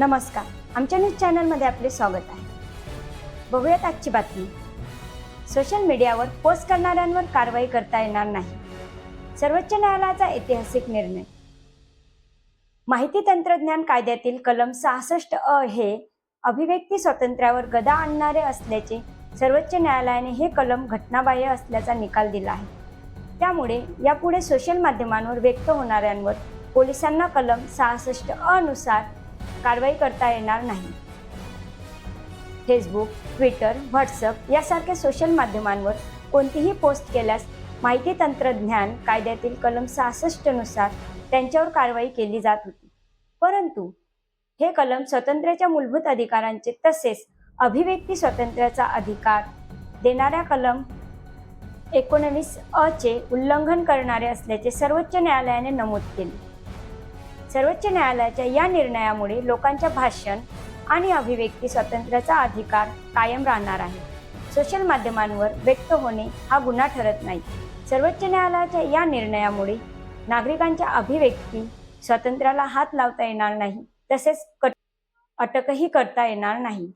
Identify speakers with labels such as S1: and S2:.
S1: नमस्कार. आमच्या न्यूज चॅनलमध्ये आपले स्वागत आहे. बघूयात आजची बातमी. सोशल मीडियावर पोस्ट करणाऱ्यांवर कारवाई करता येणार नाही. सर्वोच्च न्यायालयाचा ऐतिहासिक निर्णय. माहिती तंत्रज्ञान कायद्यातील कलम सहासष्ट अ हे अभिव्यक्ती स्वातंत्र्यावर गदा आणणारे असल्याचे सर्वोच्च न्यायालयाने हे कलम घटनाबाह्य असल्याचा निकाल दिला आहे. त्यामुळे यापुढे सोशल माध्यमांवर व्यक्त होणाऱ्यांवर पोलिसांना कलम सहासष्ट अ नुसार कारवाई करता येणार नाही. फेसबुक ट्विटर व्हॉट्सअप यासारख्या सोशल माध्यमांवर कोणतीही पोस्ट केल्यास माहिती तंत्रज्ञान कायद्यातील कलम सहासष्टनुसार त्यांच्यावर कारवाई केली जात होती. परंतु हे कलम स्वातंत्र्याच्या मूलभूत अधिकारांचे तसेच अभिव्यक्ती स्वातंत्र्याचा अधिकार देणाऱ्या कलम एकोणवीस अ चे उल्लंघन करणारे असल्याचे सर्वोच्च न्यायालयाने नमूद केले. सर्वोच्च न्यायालयाच्या या निर्णयामुळे लोकांच्या भाषण आणि अभिव्यक्ती स्वातंत्र्याचा अधिकार कायम राहणार आहे. सोशल माध्यमांवर व्यक्त होणे हा गुन्हा ठरत नाही. सर्वोच्च न्यायालयाच्या या निर्णयामुळे नागरिकांच्या अभिव्यक्ती स्वातंत्र्याला हात लावता येणार नाही तसेच कट अटकही करता येणार नाही.